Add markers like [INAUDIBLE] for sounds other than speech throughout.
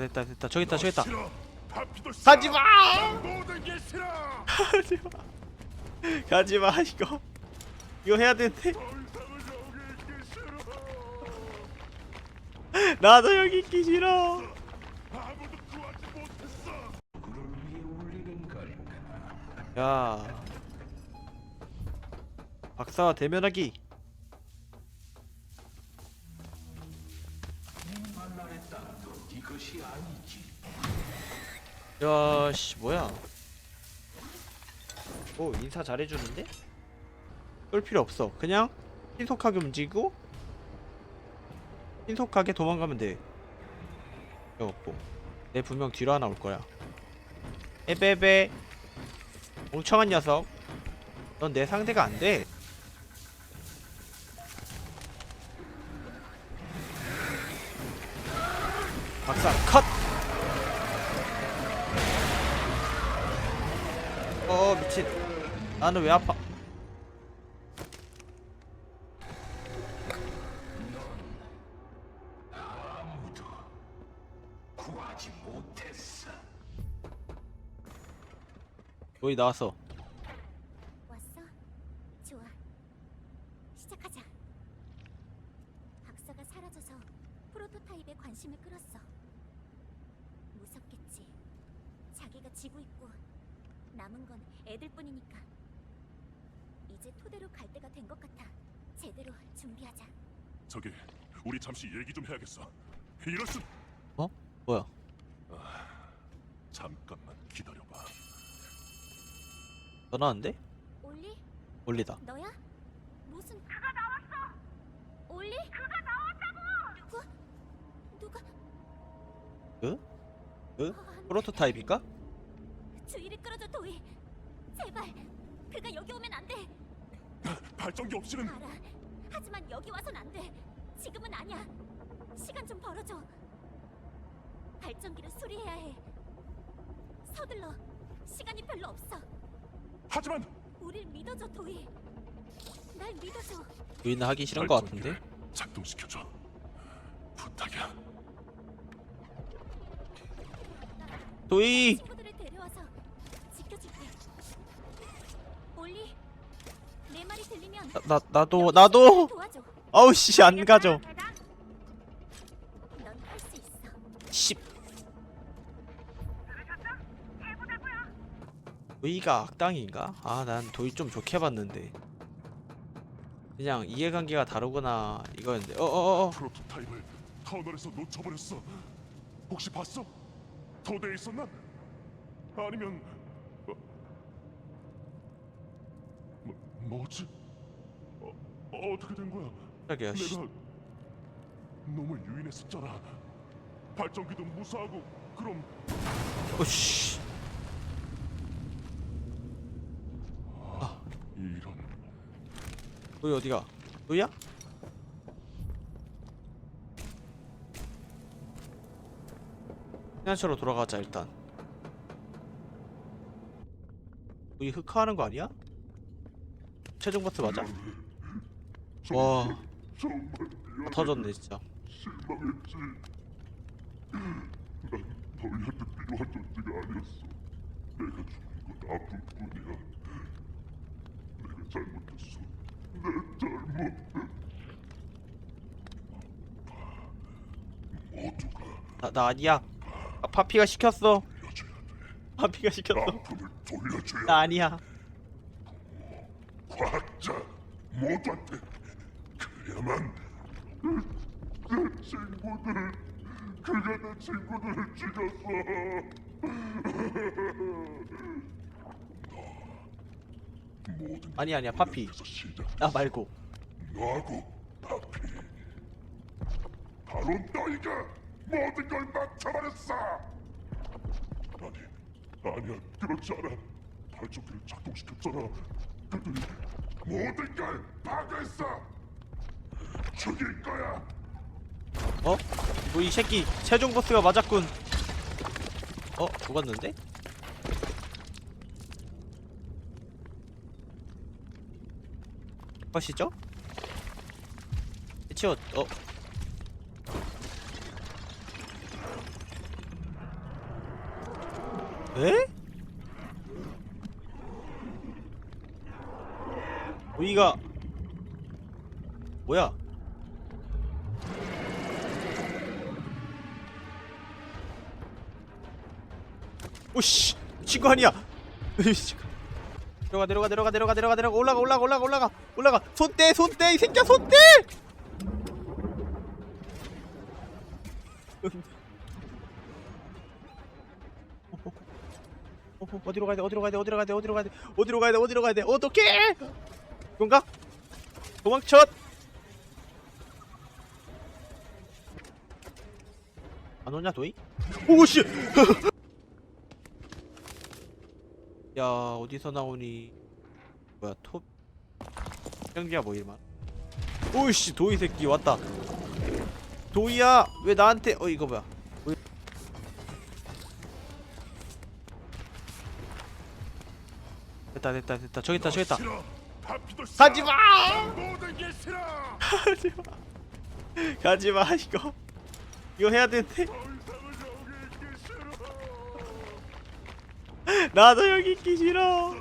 됐다 됐다 됐다. 저기 있다 저기 있다. 가지마. 가지마. 가지마 이거. 이거 해야 되는데. 나도 여기 있기 싫어. 야. 박사와 대면하기 야씨 뭐야? 오 인사 잘해주는데? 끌 필요 없어. 그냥 신속하게 움직이고 신속하게 도망가면 돼. 없고 내 분명 뒤로 하나 올 거야. 에베베. 멍청한 녀석. 넌 내 상대가 안돼 나는 왜 아파. 여기 나왔어 왔어? 좋아. 시작하자. 박사가 사라져서 프로토타입에 관심을 끌었어. 무섭겠지. 자기가 지고 있고 남은 건 애들뿐이니까. 이제 토대로 갈 때가 된 것 같아. 제대로 준비하자. 저기 우리 잠시 얘기 좀 해야겠어. 이럴 수 뭐야 잠깐만 기다려봐. 전화하는데? 올리, 올리다 너야? 무슨 그가 나왔어. 올리, 그가 나왔다고. 누가? 누가? 그? 그? 어, 안 돼. 프로토타입인가? 주의를 끌어줘 도희. 제발. 그가 여기 오면 안 돼. 발전기 없이는 알아. 하지만 여기 와선 안 돼. 지금은 아니야. 시간 좀 벌어줘. 발전기를 수리해야 해. 서둘러. 시간이 별로 없어. 하지만 우릴 믿어줘, 도희. 날 믿어줘. 유인은 하기 싫은 것 발전기를 같은데? 작동시켜줘. 부탁이야. 도이! 친구들을 데려와서 지켜줄게. 올리, 나, 나 나도 나도. 아우 씨 안 가져. 씨 도이가 악당인가? 아 난 도이 좀 좋게 봤는데 그냥 이해관계가 다르구나 이거였는데 어어어어 프로토타입을 터널에서 놓쳐버렸어. 혹시 봤어? 토대에 있었나? 아니면 어, 뭐, 뭐지? 어, 어떻게 된 거야? 깜짝이야 씨 내가 놈을 유인했었잖아. 발전기도 무사하고 그럼 오씨 이런 도이 어디가? 도이야? 피난처로 돌아가자 일단 도이 흑화하는 거 아니야? 최종 보스 맞아? 와 정말 터졌네 진짜 실망했지. 난 너희한테 필요한 존재가 아니었어. 내가 죽은 건 아픔뿐이야. 내가 잘못했어. 내 잘못. 모두가 나, 나 아니야 아, 파피가 시켰어 돼. 파피가 시켰어 아픔을 돌려줘야 나 아니야 과학자 모두한테 그래야만. 내 친구들을 그가 내 친구들을 죽였어. 아니 아니야 파피. 나 말고. 너하고 파피. 바로 너희가 모든 걸 망쳐버렸어. 아니 아니야 그렇지 않아. 발전기를 작동시켰잖아. 그들이 모든 걸 파괴했어 죽일 거야 어? 뭐 이 새끼 최종 보스가 맞았군 어? 죽었는데? 것이죠? 해치웠 어? 에? 우리가 뭐야? 오씨 친구 아니야? [LAUGHS] 내려가 내려가 내려가 내려가 내려가 내려가 올라가 올라가 올라가 올라가 올라가 손대 손대 이 새끼야 손대! 어, 어, 어디로 가야 돼? 어디로 가야 돼? 어디로 가야 돼? 어디로 가야 돼? 어디로 가야 돼? 어디로 가야 돼? 어떡해? 이건가? 도망쳐! 안 오냐 도이? [LAUGHS] 오씨! [LAUGHS] 야 어디서 나오니? 뭐야 톱? 형기야 뭐 이만? 오이씨 도이 새끼 왔다. 도이야 왜 나한테? 어 이거 뭐야? 됐다 됐다 됐다 저기 있다 저기 있다. 싫어. 파피도 싫어. 가지 마! 모든 게 싫어. [LAUGHS] 가지마 가지마 이거 이거 해야 되는데 나도 여기 있기 싫어.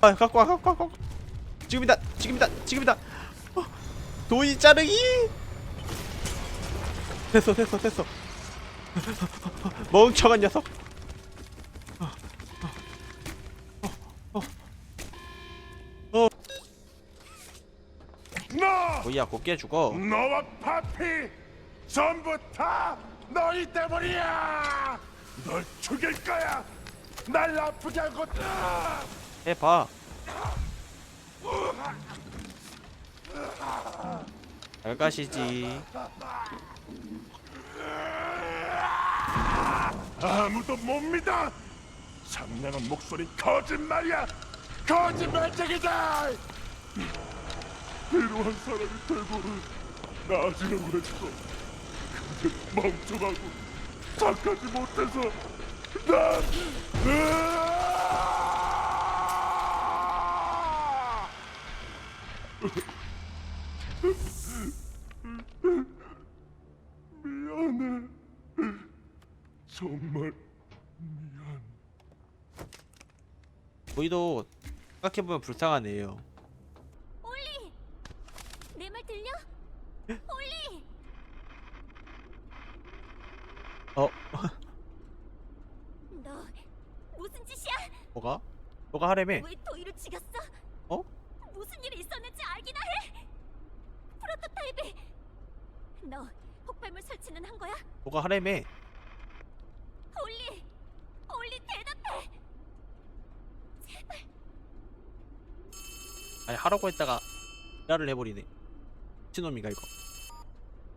아 갖고 와 갖고 와 갖고 와. 지금이다 지금이다 지금이다. 어, 도이 자르기 됐어 됐어 됐어. 멍청한 녀석. 너, 도이야 곱게 죽어. 너와 파피 전부 다 너희 때문이야. 널 죽일 거야. 날 아프게 하고 다. 해봐 잘 가시지 아무도 못 믿어. 상냥한 목소리 거짓말이야. 거짓말쟁이다. 필요한 사람이 되고는 나아지려고 했어. 근데 멍청하고 착하지 못해서 난! 미안해. 정말 미안. 도이도 생각해보면 불쌍한 애예요 올리! 내 말 들려? 올리! 어? 너 무슨 짓이야? 뭐가? 너가 하래매 왜 도이를 죽였어? 어? 무슨 일이 있었는지 알기나 해? 프로토타입이 너 폭발물 설치는 한 거야? 너가 하래매 올리! 올리 대답해! 제발 아니 하라고 했다가 일을 해버리네 미친놈인가 이거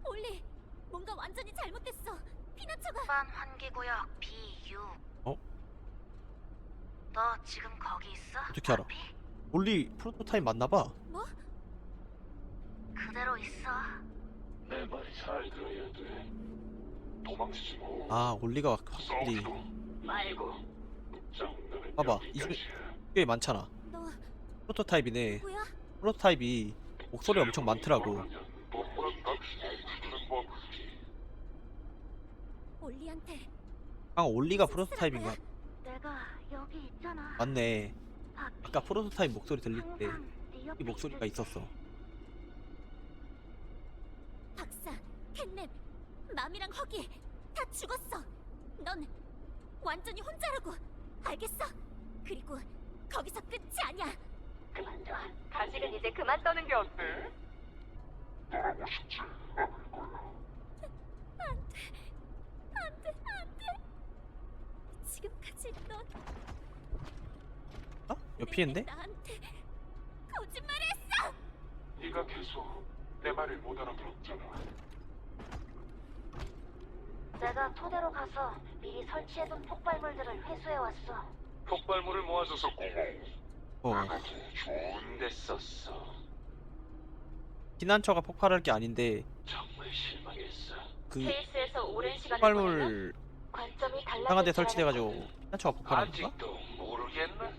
올리! 뭔가 완전히 잘못됐어 피나처가 일반 환기구역 B6. 어? 너 지금 거기 있어? 어떻게 알아? 올리 프로토타입 맞나봐 뭐? 그대로 있어. 내 말 잘 들어야 돼. 도망치지 마. 아 올리가 확실히 말고. 장난은 봐봐, 이 중에- 꽤 많잖아 너 프로토타입이네 누구야? 프로토타입이 목소리 엄청 많더라고 올리한테 아 올리가 프로토타입인가? 내가 여기 있잖아. 맞네. 아까 프로토타입 목소리 들릴 때 이 항상 네 옆에 목소리가. 있었어 박사, 캣넵, 맘이랑 허기 다 죽었어. 넌 완전히 혼자라고. 알겠어? 그리고 거기서 끝이 아니야. 그만둬. 간식은 이제 그만 떠는 게 어때? 안돼, 안돼. 지금까지 넌 어? 옆이인데? 나한테 거짓말했어. 네가 계속 내 말을 못 알아들었잖아. 내가 토대로 가서 미리 설치해둔 폭발물들을 회수해 왔어. 폭발물을 모아줘서 고마워. 어 좋은 데 썼어. 피난처가 폭발할 게 아닌데 정말 실망했어. 그 케이스에서 오랜 시간을 보내면 폭발물 관점이 달라질 이상한 데줄 설치돼가지고. 피난처가 폭발하는 건가? 아직도 모르겠나?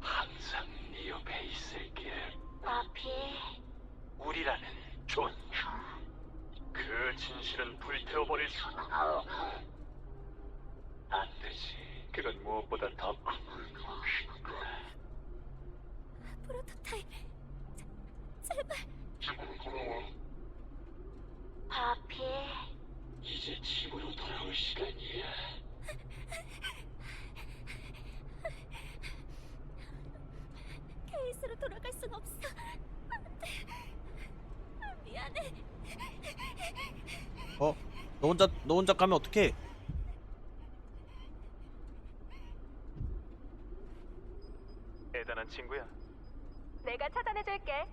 항상 네 옆에 있을게. 파피. 우리라는 존. 그 진실은 불태워버릴 안 되지. 그건 무엇보다 더 프로토타입. 제- 제발. 집으로 돌아와. 파피, 이제 집으로 돌아올 시간이야. 케이스로 돌아갈 순 없어. 안 돼. 미안해. 어? 너 혼자 너 혼자 가면 어떡해? 대단한 친구야. 내가 차단해줄게.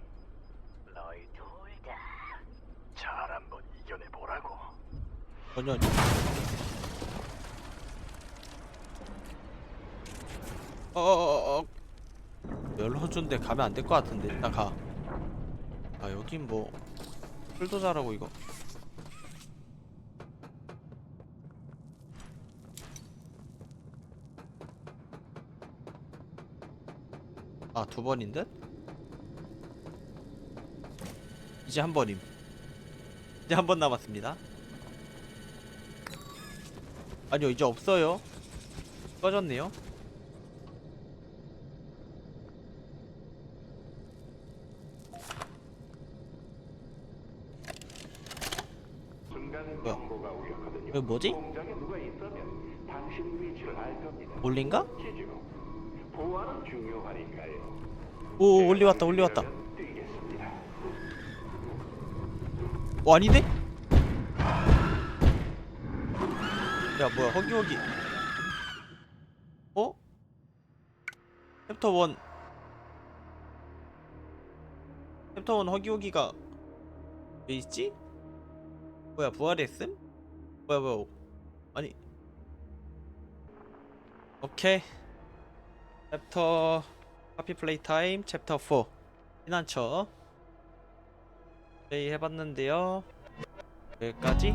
너희 둘 다 잘 한번 이겨내 보라고. 전혀 어어어어 열어준데 가면 안 될 것 같은데 일단 가. 아 여긴 뭐 풀도 잘하고 이거. 아두 번인 듯? 이제 한 번임. 이제 한 번 남았습니다. 아니요 이제 없어요 꺼졌네요 뭐야? 이거 뭐지? 올린가? 오 올리 왔다 올리 왔다. 어 아닌데? 야 뭐야 허기허기 어? 챕터 1 챕터 1 허기허기가 왜 있지? 뭐야 부활했음? 뭐야 뭐야 아니 오케이 챕터 카피 플레이 타임 챕터 4 피난처 플레이 해봤는데요. 여기까지